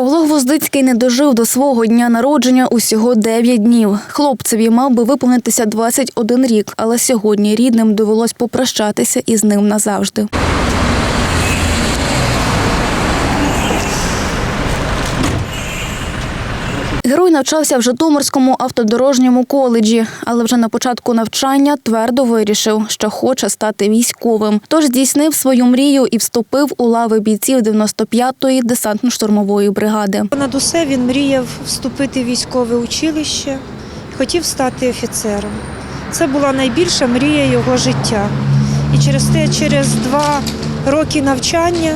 Павло Гвоздицький не дожив до свого дня народження усього 9 днів. Хлопцеві мав би виповнитися 21 рік, але сьогодні рідним довелось попрощатися із ним назавжди. Герой навчався в Житомирському автодорожньому коледжі, але вже на початку навчання твердо вирішив, що хоче стати військовим. Тож здійснив свою мрію і вступив у лави бійців 95-ї десантно-штурмової бригади. Понад усе він мріяв вступити в військове училище, хотів стати офіцером. Це була найбільша мрія його життя. І через те, через два роки навчання,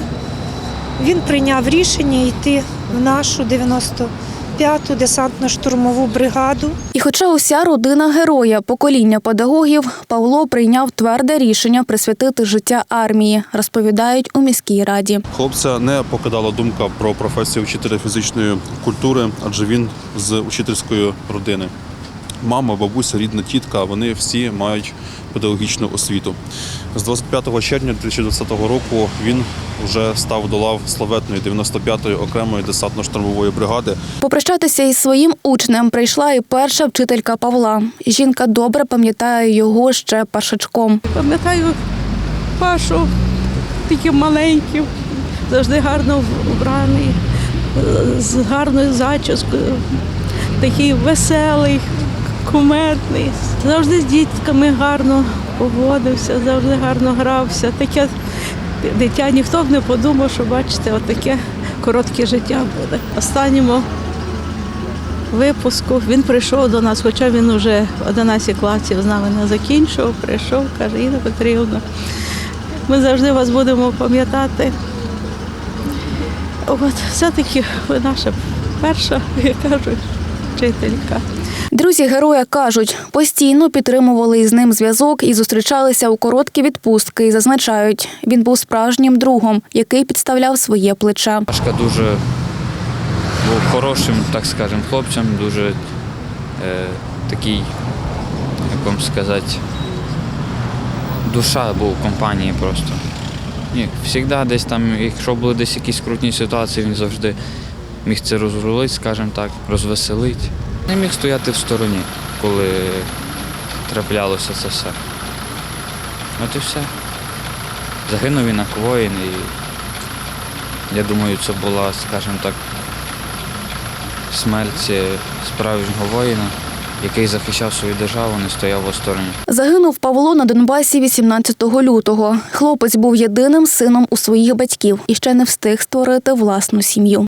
він прийняв рішення йти в нашу 95-ту десантно-штурмову бригаду. І хоча уся родина героя, покоління педагогів, Павло прийняв тверде рішення присвятити життя армії, розповідають у міській раді. Хлопця не покидала думка про професію вчителя фізичної культури, адже він з учительської родини. Мама, бабуся, рідна тітка, вони всі мають педагогічну освіту. З 25 червня 2020 року він вже став до лав славетної 95-ї окремої десантно-штурмової бригади. Попрощатися із своїм учнем прийшла і перша вчителька Павла. Жінка добре пам'ятає його ще першачком. Пам'ятаю Пашу таким маленьким, завжди гарно вбраний, е, з гарною зачіскою, такий веселий, кумедний. Завжди з дітками гарно поводився, завжди гарно грався. Таке дитя ніхто б не подумав, що бачите, отаке коротке життя буде. Останньому випуску він прийшов до нас, хоча він вже 11 класів з нами не закінчував, прийшов, каже, Інна Петрівна, ми завжди вас будемо пам'ятати. От все-таки ви наша перша, як кажуть, вчителька. Друзі героя кажуть, постійно підтримували із ним зв'язок і зустрічалися у короткі відпустки. І зазначають, він був справжнім другом, який підставляв своє плече. Пашка дуже був хорошим, так скажемо, хлопцем, дуже е, такий, як вам сказати, душа був в компанії просто. Ні, завжди десь там, якщо були десь якісь крутні ситуації, він завжди міг це розрулити, скажімо так, розвеселити. Не міг стояти в стороні, коли траплялося це все. От і все. Загинув він як воїн і я думаю, це була, скажімо так, смерть справжнього воїна, який захищав свою державу, не стояв осторонь. Загинув Павло на Донбасі 18 лютого. Хлопець був єдиним сином у своїх батьків і ще не встиг створити власну сім'ю.